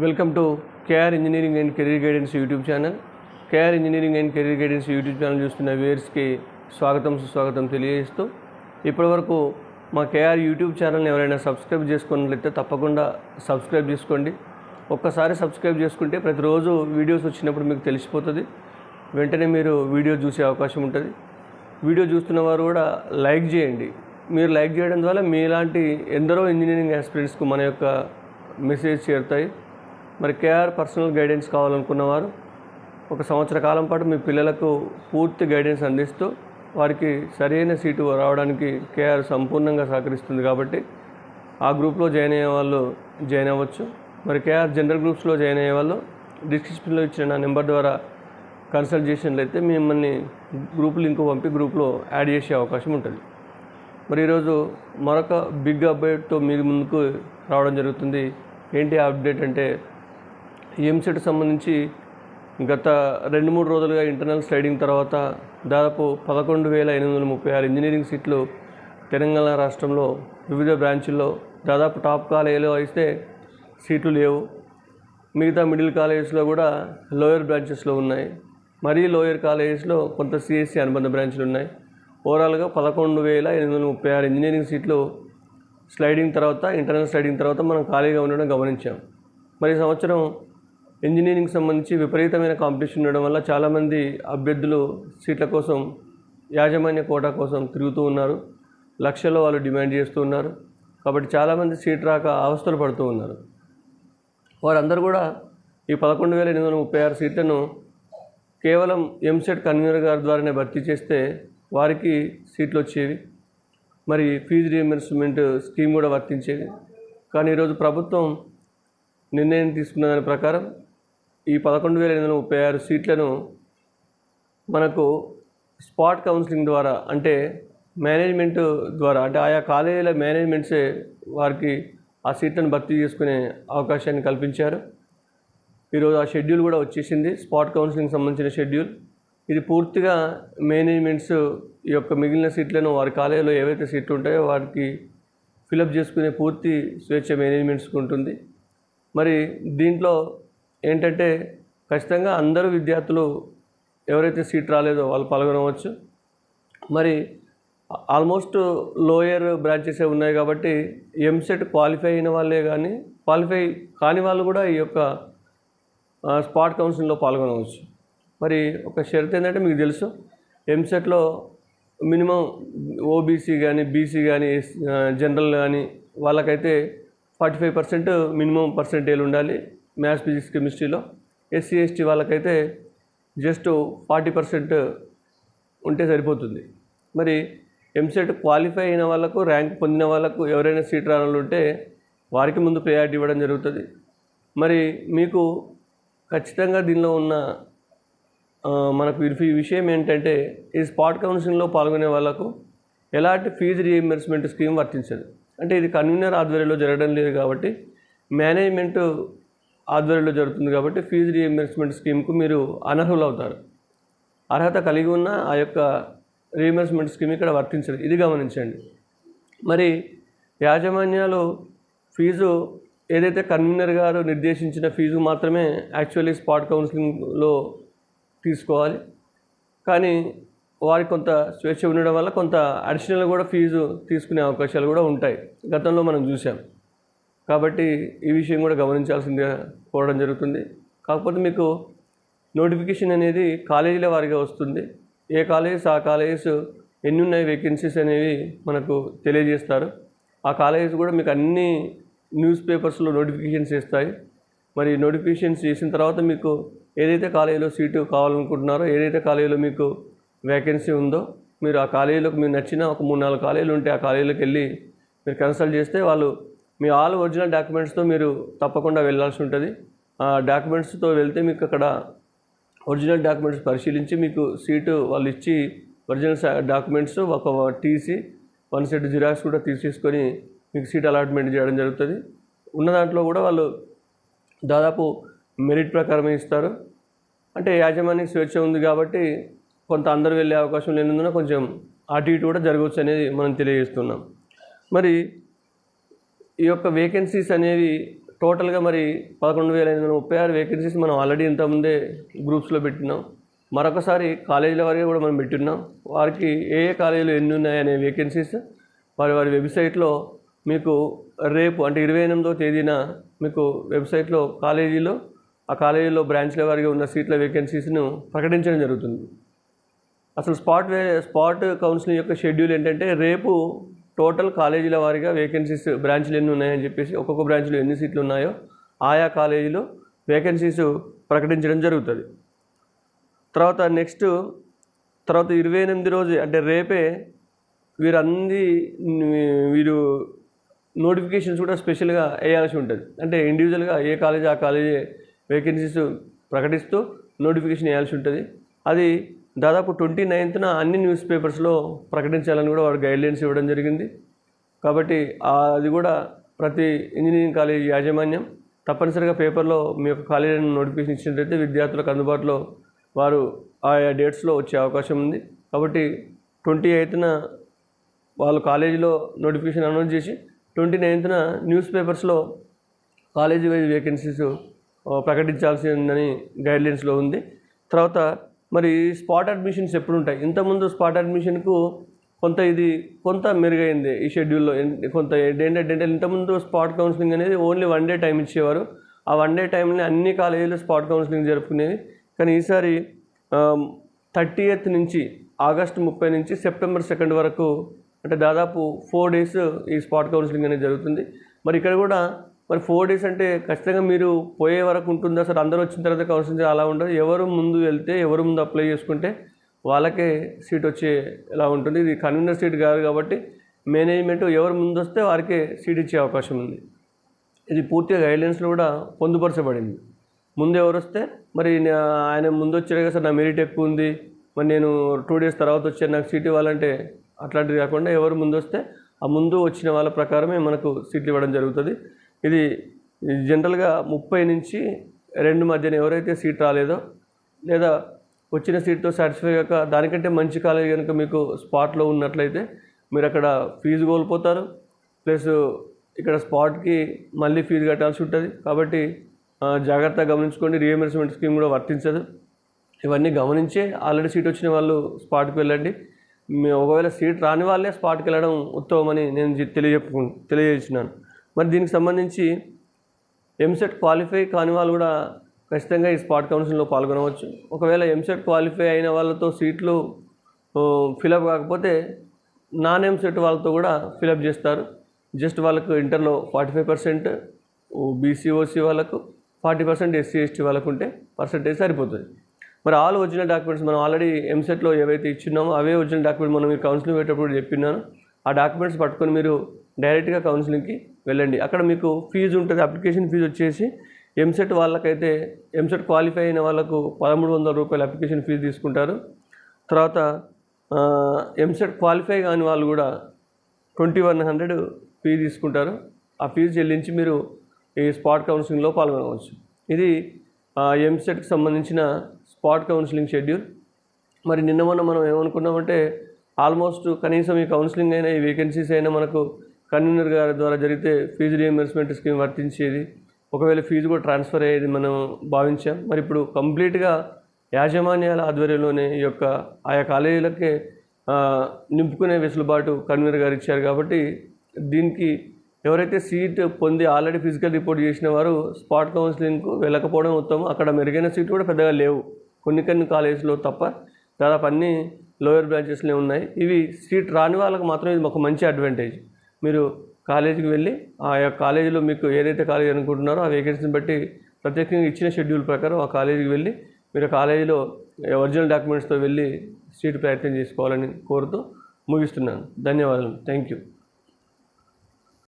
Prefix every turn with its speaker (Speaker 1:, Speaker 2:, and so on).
Speaker 1: Welcome to K R engineering and career guidance YouTube channel K R engineering and career guidance YouTube channel చూస్తున్న వ్యూయర్స్కి స్వాగతం సుస్వాగతం తెలియజేస్తూ ఇప్పటివరకు మా కేఆర్ యూట్యూబ్ ఛానల్ని ఎవరైనా సబ్స్క్రైబ్ చేసుకున్నట్లయితే తప్పకుండా సబ్స్క్రైబ్ చేసుకోండి. ఒక్కసారి సబ్స్క్రైబ్ చేసుకుంటే ప్రతిరోజు వీడియోస్ వచ్చినప్పుడు మీకు తెలిసిపోతుంది. వెంటనే మీరు వీడియో చూసే అవకాశం ఉంటుంది. వీడియో చూస్తున్న వారు కూడా లైక్ చేయండి. మీరు లైక్ చేయడం ద్వారా మీలాంటి ఎందరో ఇంజనీరింగ్ ఆస్పిరెంట్స్కు మన యొక్క మెసేజ్ చేరుతాయి. మరి కేఆర్ పర్సనల్ గైడెన్స్ కావాలనుకున్నవారు ఒక సంవత్సర కాలం పాటు మీ పిల్లలకు పూర్తి గైడెన్స్ అందిస్తూ వారికి సరైన సీటు రావడానికి కేఆర్ సంపూర్ణంగా సహకరిస్తుంది కాబట్టి ఆ గ్రూప్లో జాయిన్ అయ్యే వాళ్ళు జాయిన్ అవ్వచ్చు. మరి కేఆర్ జనరల్ గ్రూప్స్లో జాయిన్ అయ్యే వాళ్ళు డిస్క్రిప్షన్లో ఇచ్చిన నా నెంబర్ ద్వారా కన్సల్ట్ చేసినట్లయితే అయితే మిమ్మల్ని గ్రూప్ లింక్ పంపి గ్రూప్లో యాడ్ చేసే అవకాశం ఉంటుంది. మరి ఈరోజు మరొక బిగ్ అప్డేట్తో మీ ముందుకు రావడం జరుగుతుంది. ఏంటి అప్డేట్ అంటే ఎంసెట్ సంబంధించి గత రెండు మూడు రోజులుగా ఇంటర్నల్ స్లైడింగ్ తర్వాత దాదాపు పదకొండు వేల ఎనిమిది వందల ముప్పై ఆరు ఇంజనీరింగ్ సీట్లు తెలంగాణ రాష్ట్రంలో వివిధ బ్రాంచుల్లో దాదాపు టాప్ కాలేజీలో అయితే సీట్లు లేవు. మిగతా మిడిల్ కాలేజెస్లో కూడా లోయర్ బ్రాంచెస్లో ఉన్నాయి. మరీ లోయర్ కాలేజెస్లో కొంత సిఎస్సి అనుబంధ బ్రాంచ్లు ఉన్నాయి. ఓవరాల్గా పదకొండు వేల ఎనిమిది వందల ముప్పై ఆరు ఇంజనీరింగ్ సీట్లు స్లైడింగ్ తర్వాత ఇంటర్నల్ స్లైడింగ్ తర్వాత మనం ఖాళీగా ఉండడం గమనించాం. మరి సంవత్సరం ఇంజనీరింగ్ సంబంధించి విపరీతమైన కాంపిటీషన్ ఉండడం వల్ల చాలామంది అభ్యర్థులు సీట్ల కోసం యాజమాన్య కోటా కోసం తిరుగుతూ ఉన్నారు. లక్షల్లో వాళ్ళు డిమాండ్ చేస్తూ ఉన్నారు. కాబట్టి చాలామంది సీట్ రాక అవస్థలు పడుతూ ఉన్నారు. వారందరూ కూడా ఈ పదకొండు వేల ఎనిమిది వందల ముప్పై ఆరు సీట్లను కేవలం ఎంసెట్ కన్వీనర్ గారి ద్వారానే భర్తీ చేస్తే వారికి సీట్లు వచ్చేవి. మరి ఫీజు రియంబర్స్మెంట్ స్కీమ్ కూడా వర్తించేది. కానీ ఈరోజు ప్రభుత్వం నిర్ణయం తీసుకున్న దాని ప్రకారం ఈ పదకొండు వేల ఎనిమిది వందల ముప్పై ఆరు సీట్లను మనకు స్పాట్ కౌన్సిలింగ్ ద్వారా అంటే మేనేజ్మెంట్ ద్వారా అంటే ఆయా కాలేజీల మేనేజ్మెంట్సే వారికి ఆ సీట్లను భర్తీ చేసుకునే అవకాశాన్ని కల్పించారు. ఈరోజు ఆ షెడ్యూల్ కూడా వచ్చేసింది. స్పాట్ కౌన్సిలింగ్ సంబంధించిన షెడ్యూల్. ఇది పూర్తిగా మేనేజ్మెంట్స్ ఈ యొక్క మిగిలిన సీట్లను వారి కాలేజీలో ఏవైతే సీట్లు ఉంటాయో వారికి ఫిలప్ చేసుకునే పూర్తి స్వేచ్ఛ మేనేజ్మెంట్స్కి ఉంటుంది. మరి దీంట్లో ఏంటంటే ఖచ్చితంగా అందరూ విద్యార్థులు ఎవరైతే సీట్ రాలేదో వాళ్ళు పాల్గొనవచ్చు. మరి ఆల్మోస్ట్ లోయర్ బ్రాంచెస్ ఉన్నాయి కాబట్టి ఎంసెట్ క్వాలిఫై అయిన వాళ్ళే కానీ క్వాలిఫై కాని వాళ్ళు కూడా ఈ యొక్క స్పాట్ కౌన్సిలింగ్లో పాల్గొనవచ్చు. మరి ఒక షరత్ ఏంటంటే మీకు తెలుసు ఎంసెట్లో మినిమం ఓబీసీ కానీ బీసీ కానీ జనరల్ కానీ వాళ్ళకైతే forty five percent minimum percentage ఉండాలి. మ్యాథ్స్ ఫిజిక్స్ కెమిస్ట్రీలో ఎస్సీ ఎస్టీ వాళ్ళకైతే జస్ట్ ఫార్టీ పర్సెంట్ ఉంటే సరిపోతుంది. మరి ఎంసెట్ క్వాలిఫై అయిన వాళ్ళకు ర్యాంక్ పొందిన వాళ్ళకు ఎవరైనా సీట్ రాని ఉంటే వారికి ముందు ప్రయారిటీ ఇవ్వడం జరుగుతుంది. మరి మీకు ఖచ్చితంగా దీనిలో ఉన్న మనకు ఈ విషయం ఏంటంటే ఈ స్పాట్ కౌన్సిలింగ్లో పాల్గొనే వాళ్ళకు ఎలాంటి ఫీజు రీఎంబర్స్మెంట్ స్కీమ్ వర్తించదు. అంటే ఇది కన్వీనర్ ఆధ్వర్యంలో జరగడం లేదు కాబట్టి మేనేజ్మెంట్ ఆధ్వర్యంలో జరుగుతుంది కాబట్టి ఫీజు రీఎంబర్స్మెంట్ స్కీమ్కు మీరు అనర్హులు అవుతారు అర్హత కలిగి ఉన్న ఆ యొక్క రీఎంబర్స్మెంట్ స్కీమ్ ఇక్కడ వర్తించదు ఇది గమనించండి. మరి యాజమాన్యాలు ఫీజు ఏదైతే కన్వీనర్ గారు నిర్దేశించిన ఫీజు మాత్రమే యాక్చువల్లీ స్పాట్ కౌన్సిలింగ్లో తీసుకోవాలి. కానీ వారికి కొంత స్వేచ్ఛ ఉండడం వల్ల కొంత అడిషనల్ కూడా ఫీజు తీసుకునే అవకాశాలు కూడా ఉంటాయి. గతంలో మనం చూసాం కాబట్టి ఈ విషయం కూడా గమనించాల్సిందిగా కోరడం జరుగుతుంది. కాకపోతే మీకు నోటిఫికేషన్ అనేది కాలేజీల వారిగా వస్తుంది. ఏ కాలేజెస్ ఆ కాలేజెస్ ఎన్ని ఉన్నాయి వేకెన్సీస్ అనేవి మనకు తెలియజేస్తారు. ఆ కాలేజెస్ కూడా మీకు అన్ని న్యూస్ పేపర్స్లో నోటిఫికేషన్స్ ఇస్తాయి మరి నోటిఫికేషన్స్ చేసిన తర్వాత మీకు ఏదైతే కాలేజీలో సీటు కావాలనుకుంటున్నారో ఏదైతే కాలేజీలో మీకు వేకెన్సీ ఉందో మీరు ఆ కాలేజీలోకి మీరు నచ్చిన ఒక మూడు నాలుగు కాలేజీలు ఉంటే ఆ కాలేజీలోకి వెళ్ళి మీరు కన్సల్ట్ చేస్తే వాళ్ళు మీ ఆల్ ఒరిజినల్ డాక్యుమెంట్స్తో మీరు తప్పకుండా వెళ్ళాల్సి ఉంటుంది. ఆ డాక్యుమెంట్స్తో వెళ్తే మీకు అక్కడ ఒరిజినల్ డాక్యుమెంట్స్ పరిశీలించి మీకు సీటు వాళ్ళు ఇచ్చి ఒరిజినల్ డాక్యుమెంట్స్ ఒక టీసీ వన్ సెట్ జిరాక్స్ కూడా తీసేసుకొని మీకు సీట్ అలాట్మెంట్ చేయడం జరుగుతుంది. ఉన్న దాంట్లో కూడా వాళ్ళు దాదాపు మెరిట్ ప్రకారమే ఇస్తారు. అంటే యాజమాన్య స్వేచ్ఛ ఉంది కాబట్టి కొంత అందరు వెళ్ళే అవకాశం లేనందున కొంచెం అటు ఇటు కూడా జరగవచ్చు అనేది మనం తెలియజేస్తున్నాం. మరి ఈ యొక్క వేకెన్సీస్ అనేవి టోటల్గా మరి పదకొండు వేల ఐదు వందల ముప్పై ఆరు వేకెన్సీస్ మనం ఆల్రెడీ ఇంతకుముందే గ్రూప్స్లో పెట్టినాం. మరొకసారి కాలేజీల వారికి కూడా మనం పెట్టున్నాం వారికి ఏ ఏ కాలేజీలు ఎన్ని ఉన్నాయనే వేకెన్సీస్ వారి వారి వెబ్సైట్లో మీకు రేపు అంటే ఇరవై ఎనిమిదో తేదీన మీకు వెబ్సైట్లో కాలేజీలో ఆ కాలేజీలో బ్రాంచ్ల వారిగా ఉన్న సీట్ల వేకెన్సీస్ను ప్రకటించడం జరుగుతుంది. అసలు స్పాట్ వే స్పాట్ కౌన్సిలింగ్ యొక్క షెడ్యూల్ ఏంటంటే రేపు టోటల్ కాలేజీల వారీగా వేకెన్సీస్ బ్రాంచ్లు ఎన్ని ఉన్నాయని చెప్పేసి ఒక్కొక్క బ్రాంచ్లో ఎన్ని సీట్లు ఉన్నాయో ఆయా కాలేజీలో వేకెన్సీస్ ప్రకటించడం జరుగుతుంది. తర్వాత నెక్స్ట్ తర్వాత ఇరవై ఎనిమిది రోజు అంటే రేపే వీరంది వీరు నోటిఫికేషన్స్ కూడా స్పెషల్గా వేయాల్సి ఉంటుంది. అంటే ఇండివిజువల్గా ఏ కాలేజ్ ఆ కాలేజీ వేకెన్సీస్ ప్రకటిస్తూ నోటిఫికేషన్ వేయాల్సి ఉంటుంది. అది దాదాపు ట్వంటీ నైన్త్న అన్ని న్యూస్ పేపర్స్లో ప్రకటించాలని కూడా వారు గైడ్లైన్స్ ఇవ్వడం జరిగింది. కాబట్టి అది కూడా ప్రతి ఇంజనీరింగ్ కాలేజ్ యాజమాన్యం తప్పనిసరిగా పేపర్లో మీ యొక్క కాలేజీ నోటిఫికేషన్ ఇచ్చినట్లయితే విద్యార్థులకు అందుబాటులో వారు ఆయా డేట్స్లో వచ్చే అవకాశం ఉంది. కాబట్టి ట్వంటీ ఎయిత్న వాళ్ళు కాలేజీలో నోటిఫికేషన్ అనౌన్స్ చేసి ట్వంటీ నైన్త్న న్యూస్ పేపర్స్లో కాలేజీ వైజ్ వేకెన్సీస్ ప్రకటించాల్సి ఉందని గైడ్లైన్స్లో ఉంది. తర్వాత మరి స్పాట్ అడ్మిషన్స్ ఎప్పుడు ఉంటాయి ఇంతకుముందు స్పాట్ అడ్మిషన్కు కొంత ఇది కొంత మెరుగైంది ఈ షెడ్యూల్లో కొంత ఏంటంటే ఇంతకుముందు స్పాట్ కౌన్సిలింగ్ అనేది ఓన్లీ వన్ డే టైం ఇచ్చేవారు. ఆ వన్ డే టైంని అన్ని కాలేజీలు స్పాట్ కౌన్సిలింగ్ జరుపుకునేవి కానీ ఈసారి థర్టీ ఎయిత్ నుంచి ఆగస్టు ముప్పై నుంచి సెప్టెంబర్ సెకండ్ వరకు అంటే దాదాపు ఫోర్ డేస్ ఈ స్పాట్ కౌన్సిలింగ్ అనేది జరుగుతుంది. మరి ఇక్కడ కూడా మరి ఫోర్ డేస్ అంటే ఖచ్చితంగా మీరు పోయే వరకు ఉంటుంది. అసలు అందరూ వచ్చిన తర్వాత కౌన్సిలింగ్ అలా ఉండదు. ఎవరు ముందు వెళ్తే ఎవరు ముందు అప్లై చేసుకుంటే వాళ్ళకే సీట్ వచ్చే ఎలా ఉంటుంది. ఇది కన్వీనర్ సీట్ కాదు కాబట్టి మేనేజ్మెంట్ ఎవరు ముందు వస్తే వారికే సీట్ ఇచ్చే అవకాశం ఉంది. ఇది పూర్తిగా గైడ్లైన్స్లో కూడా పొందుపరచబడింది. ముందు ఎవరు వస్తే మరి ఆయన ముందు వచ్చారు కదా సార్ నా మెరిట్ ఎక్కువ ఉంది. మరి నేను టూ డేస్ తర్వాత వచ్చాను నాకు సీట్ ఇవ్వాలంటే అట్లాంటిది కాకుండా ఎవరు ముందు వస్తే ఆ ముందు వచ్చిన వాళ్ళ ప్రకారమే మనకు సీట్లు ఇవ్వడం జరుగుతుంది. ఇది జనరల్గా ముప్పై నుంచి రెండు మధ్యన ఎవరైతే సీట్ రాలేదో లేదా వచ్చిన సీట్తో సాటిస్ఫై కాక దానికంటే మంచి కాలేజ్ కనుక మీకు స్పాట్లో ఉన్నట్లయితే మీరు అక్కడ ఫీజు కోల్పోతారు. ప్లస్ ఇక్కడ స్పాట్కి మళ్ళీ ఫీజు కట్టాల్సి ఉంటుంది. కాబట్టి జాగ్రత్తగా గమనించుకోండి. రీఎంబర్స్మెంట్ స్కీమ్ కూడా వర్తించదు. ఇవన్నీ గమనించే ఆల్రెడీ సీట్ వచ్చిన వాళ్ళు స్పాట్కి వెళ్ళండి. ఒకవేళ సీట్ రాని వాళ్ళే స్పాట్కి వెళ్ళడం ఉత్తమమని నేను తెలియజెప్పు తెలియజేసినాను మరి దీనికి సంబంధించి ఎంసెట్ క్వాలిఫై కాని వాళ్ళు కూడా ఖచ్చితంగా ఈ స్పాట్ కౌన్సిల్లో పాల్గొనవచ్చు. ఒకవేళ ఎంసెట్ క్వాలిఫై అయిన వాళ్ళతో సీట్లు ఫిలప్ కాకపోతే నాన్ ఎంసెట్ వాళ్ళతో కూడా ఫిలప్ చేస్తారు. జస్ట్ వాళ్ళకు ఇంటర్లో forty five percent BC OC వాళ్ళకు ఫార్టీ పర్సెంట్ ఎస్సీ ఎస్టీ వాళ్ళకు ఉంటే పర్సెంటేజ్ సరిపోతుంది. మరి ఆల్ ఒరిజినల్ డాక్యుమెంట్స్ మనం ఆల్రెడీ ఎంసెట్లో ఏవైతే ఇచ్చినామో అవే ఒరిజినల్ డాక్యుమెంట్ మనం మీరు కౌన్సిలింగ్ పెట్టేటప్పుడు చెప్పినాను ఆ డాక్యుమెంట్స్ పట్టుకొని మీరు డైరెక్ట్గా కౌన్సిలింగ్కి వెళ్ళండి. అక్కడ మీకు ఫీజు ఉంటుంది అప్లికేషన్ ఫీజు వచ్చేసి ఎంసెట్ వాళ్ళకైతే ఎంసెట్ క్వాలిఫై అయిన వాళ్ళకు పదమూడు వందల రూపాయలు అప్లికేషన్ ఫీజు తీసుకుంటారు. తర్వాత ఎంసెట్ క్వాలిఫై కాని వాళ్ళు కూడా ట్వంటీ వన్ హండ్రెడ్ ఫీజు తీసుకుంటారు. ఆ ఫీజు చెల్లించి మీరు ఈ స్పాట్ కౌన్సిలింగ్లో పాల్గొనవచ్చు. ఇది ఎంసెట్కి సంబంధించిన స్పాట్ కౌన్సిలింగ్ షెడ్యూల్ మరి నిన్న మొన్న మనం ఏమనుకున్నామంటే ఆల్మోస్ట్ కనీసం ఈ కౌన్సిలింగ్ అయినా ఈ వేకెన్సీస్ అయినా మనకు కన్వీనర్ గారి ద్వారా జరిగితే ఫీజు రియంబర్స్మెంట్ స్కీమ్ వర్తించేది. ఒకవేళ ఫీజు కూడా ట్రాన్స్ఫర్ అయ్యేది మనం భావించాం. మరి ఇప్పుడు కంప్లీట్గా యాజమాన్యాల ఆధ్వర్యంలోనే ఈ యొక్క ఆయా కాలేజీలకే నింపుకునే వెసులుబాటు కన్వీనర్ గారు ఇచ్చారు కాబట్టి దీనికి ఎవరైతే సీట్ పొంది ఆల్రెడీ ఫిజికల్ రిపోర్ట్ చేసిన వారు స్పాట్ కౌన్సిలింగ్కు వెళ్ళకపోవడం ఉత్తమం. అక్కడ మెరుగైన సీట్ కూడా పెద్దగా లేవు. కొన్ని కొన్ని కాలేజీలో తప్ప దాదాపు అన్ని లోయర్ బ్రాంచెస్లో ఉన్నాయి. ఇవి సీట్ రాని వాళ్ళకి మాత్రం ఇది ఒక మంచి అడ్వాంటేజ్ మీరు కాలేజీకి వెళ్ళి ఆ యొక్క కాలేజీలో మీకు ఏదైతే కాలేజ్ అనుకుంటున్నారో ఆ వేకెన్సీని బట్టి ప్రత్యేకంగా ఇచ్చిన షెడ్యూల్ ప్రకారం ఆ కాలేజీకి వెళ్ళి మీరు ఆ కాలేజీలో ఒరిజినల్ డాక్యుమెంట్స్తో వెళ్ళి సీట్ ప్రయత్నం చేసుకోవాలని కోరుతూ ముగిస్తున్నాను. ధన్యవాదాలు థ్యాంక్ యూ